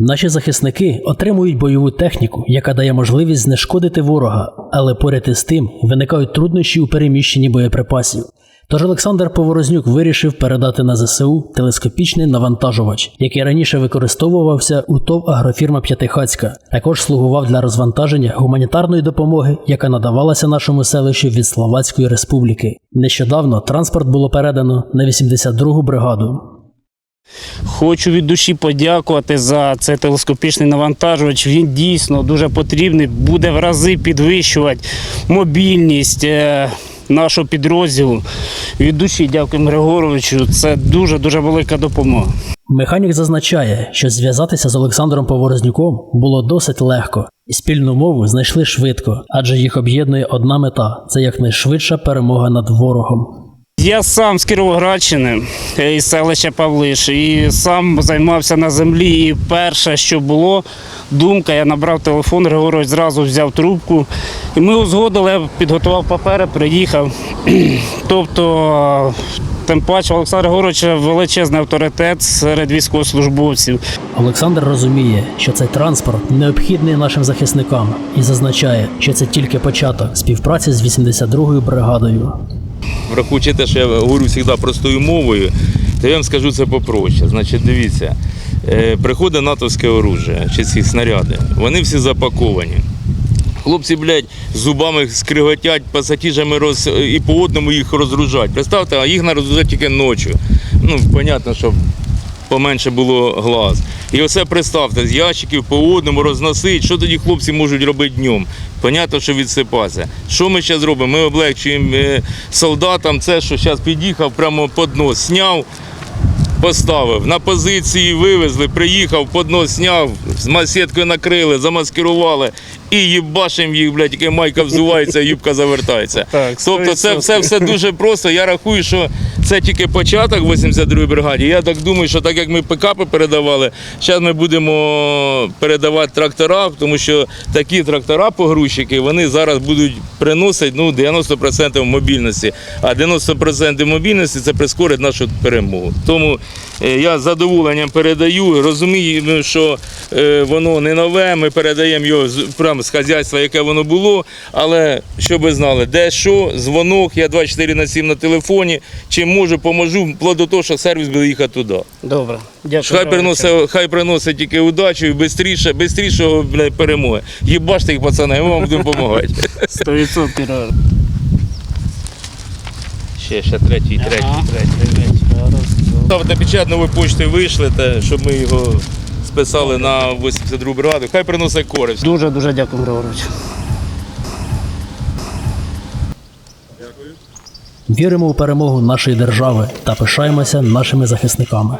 Наші захисники отримують бойову техніку, яка дає можливість знешкодити ворога, але поряд із тим виникають труднощі у переміщенні боєприпасів. Тож Олександр Поворознюк вирішив передати на ЗСУ телескопічний навантажувач, який раніше використовувався у ТОВ агрофірма П'ятихацька. Також слугував для розвантаження гуманітарної допомоги, яка надавалася нашому селищу від Словацької Республіки. Нещодавно транспорт було передано на 82-гу бригаду. Хочу від душі подякувати за цей телескопічний навантажувач. Він дійсно дуже потрібний, буде в рази підвищувати мобільність е, нашого підрозділу. Від душі дякуємо Григоровичу. Це дуже дуже велика допомога. Механік зазначає, що зв'язатися з Олександром Поворознюком було досить легко, і спільну мову знайшли швидко, адже їх об'єднує одна мета це якнайшвидша перемога над ворогом. Я сам з Кіровоградщини е, із селища Павлиш, і сам займався на землі. І перше, що було, думка, я набрав телефон, Григорович зразу взяв трубку. І ми узгодили, я підготував папери, приїхав. Тобто, тим паче Олександр Григорович величезний авторитет серед військовослужбовців. Олександр розуміє, що цей транспорт необхідний нашим захисникам і зазначає, що це тільки початок співпраці з 82-ю бригадою. Враховуючи те, що я говорю завжди простою мовою, то я вам скажу це попроще. Значить, дивіться, е, приходить натовське оружие чи ці снаряди, вони всі запаковані. Хлопці, блядь, зубами скриготять, пасатіжами роз... і по одному їх розгружать. Представте, а їх розгружать тільки ночі. Ну, понятно, що поменше було глаз. І оце представте, з ящиків по одному розносить. Що тоді хлопці можуть робити днем? Понятно, що відсипатися. Що ми зараз робимо? Ми облегчуємо е, солдатам це, що зараз під'їхав прямо під нос, сняв, поставив. На позиції вивезли, приїхав, під нос сняв, з масеткою накрили, замаскирували. І їбашим їх, блядь, тільки майка взувається, юбка завертається. Так, тобто це все, все дуже просто. Я рахую, що це тільки початок 82-ї бригаді. Я так думаю, що так як ми пикапи передавали, зараз ми будемо передавати трактора, тому що такі трактора погрузчики вони зараз будуть приносити ну, 90% мобільності. А 90% мобільності це прискорить нашу перемогу. Тому е, я з задоволенням передаю. Розумію, що е, воно не нове. Ми передаємо його з- прямо з хазяйства, яке воно було. Але щоб ви знали, де що, дзвонок, я 24 на 7 на телефоні. Чим можу, поможу, вплоть до того, що сервіс буде їхати туди. Добре, дякую. Хай приносить, хай приносить тільки удачу і швидше, блядь, перемоги. Їбаште їх, пацани, ми вам будемо допомагати. 100% Григорович. Ще, ще третій, третій, третій. Ставте печать нової почти вийшлете, щоб ми його списали на 82 бригаду. Хай приносить користь. Дуже дуже дякую, Григорович. Віримо у перемогу нашої держави та пишаємося нашими захисниками.